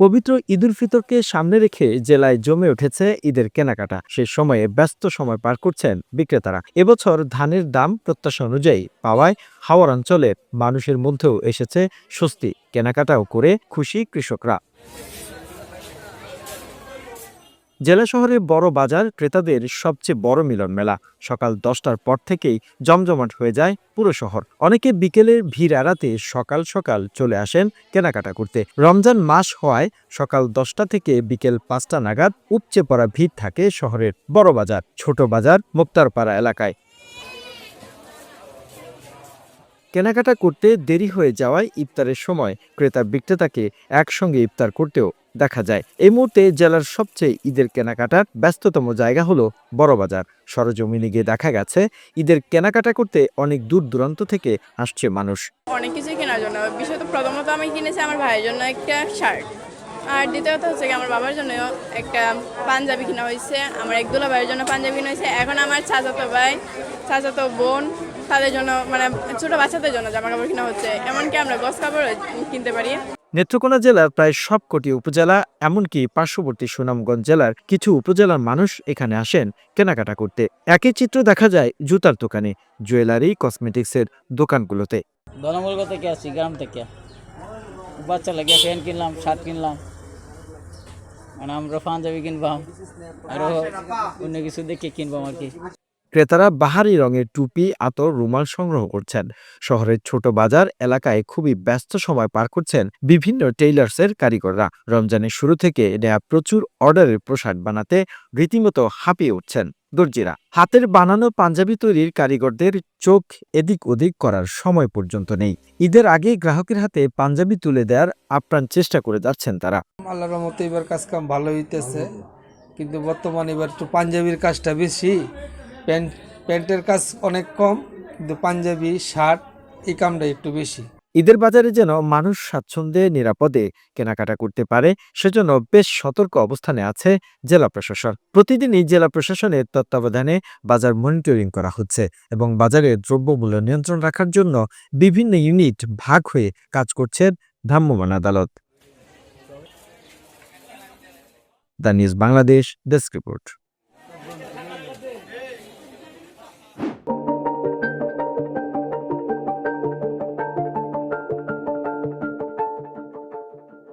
পবিত্র ঈদুল ফিতরকে সামনে রেখে জেলায় জমে উঠেছে ঈদের কেনাকাটা। সে সময়ে ব্যস্ত সময় পার করছেন বিক্রেতারা। এবছর ধানের দাম প্রত্যাশা অনুযায়ী পাওয়ায় হাওড় অঞ্চলের মানুষের মধ্যেও এসেছে স্বস্তি। কেনাকাটাও করে খুশি কৃষকরা। জেলা শহরে বড় বাজার ক্রেতাদের সবচেয়ে বড় মিলন মেলা। সকাল দশটার পর থেকেই জমজমাট হয়ে যায় পুরো শহর। অনেকে বিকেলের ভিড় এড়াতে সকাল সকাল চলে আসেন কেনাকাটা করতে। রমজান মাস হওয়ায় সকাল দশটা থেকে বিকেল পাঁচটা নাগাদ উপচে পড়া ভিড় থাকে শহরের বড় বাজার, ছোট বাজার, মুক্তারপাড়া এলাকায়। কেনাকাটা করতে দেরি হয়ে যাওয়ায় ইফতারের সময় ক্রেতা বিক্রেতাকে একসঙ্গে ইফতার করতেও দেখা যায়। এই মুহূর্তে জেলার সবচেয়ে ঈদের কেনাকাটার ব্যস্ততম জায়গা হলো বড়বাজার। সরজমিনে গিয়ে দেখা গেছে, ঈদের কেনাকাটা করতে অনেক দূর দূরান্ত থেকে আসছে মানুষ। অনেক কিছুই কেনার জন্য। বিশেষত প্রথমত আমি কিনেছি আমার ভাইয়ের জন্য একটা শার্ট। আর দ্বিতীয়ত হচ্ছে কি, আমার বাবার জন্য একটা পাঞ্জাবি কিনা হয়েছে। আমার একদুলা ভাইয়ের জন্য পাঞ্জাবি কিনা হয়েছে। এখন আমার চাচাতো ভাই, চাচাতো বোন তাদের জন্য মানে ছোট বাচ্চাদের জন্য জামা কাপড় কিনা হচ্ছে এমনকি আমরা গস কাপড় কিনতে পারি। নেত্রকোনা জেলার প্রায় সবকটি উপজেলা এমনকি পার্শ্ববর্তী সুনামগঞ্জ জেলার কিছু উপজেলার মানুষ এখানে আসেন কেনাকাটা করতে। একই চিত্র দেখা যায় জুতার দোকানে জুয়েলারি কসমেটিক্সের দোকানগুলোতে। ধনমূলক থেকে আসছি? গ্রাম থেকে। বাচ্চা লাগে প্যান্ট কিনলাম শার্ট কিনলাম। মানে আমরা পাঞ্জাবি কিনবাম আরও অন্য কিছু দেখে কিনবাম আর কি। ক্রেতারা বাহারি রঙের টুপি, আতর, রুমাল সংগ্রহ করছেন। শহরের ছোট বাজার এলাকায় খুবই ব্যস্ত সময় পার করছেন বিভিন্ন টেইলার্সের কারিগররা। রমজানের শুরু থেকে নেয়া প্রচুর অর্ডারের পোশাক বানাতে রীতিমতো হাঁপিয়ে উঠছেন দর্জিরা। হাতের বানানো পাঞ্জাবি তৈরির কারিগরদের চোখ এদিক ওদিক করার সময় পর্যন্ত নেই। ঈদের আগে গ্রাহকের হাতে পাঞ্জাবি তুলে দেওয়ার আপ্রাণ চেষ্টা করে যাচ্ছেন তারা। আল্লাহর মতো এবার কাজ কাম ভালো হইতেছে। কিন্তু বর্তমানে এবার একটু পাঞ্জাবির কাজটা বেশি। প্যান্ট, প্যান্টের কাজ অনেক কম, কিন্তু পাঞ্জাবি, শার্ট, এই কামটা একটু বেশি। ঈদের বাজারে যেন মানুষ স্বাচ্ছন্দ্যে, নিরাপদে কেনাকাটা করতে পারে, সেজন্য বেশ সতর্ক অবস্থানে আছে জেলা প্রশাসন। প্রতিদিনই জেলা প্রশাসনের তত্ত্বাবধানে বাজার মনিটরিং করা হচ্ছে এবং বাজারে দ্রব্যমূল্য নিয়ন্ত্রণ রাখার জন্য বিভিন্ন ইউনিট ভাগ হয়ে কাজ করছেন ভ্রাম্যমাণ আদালত। The news Bangladesh, desk report.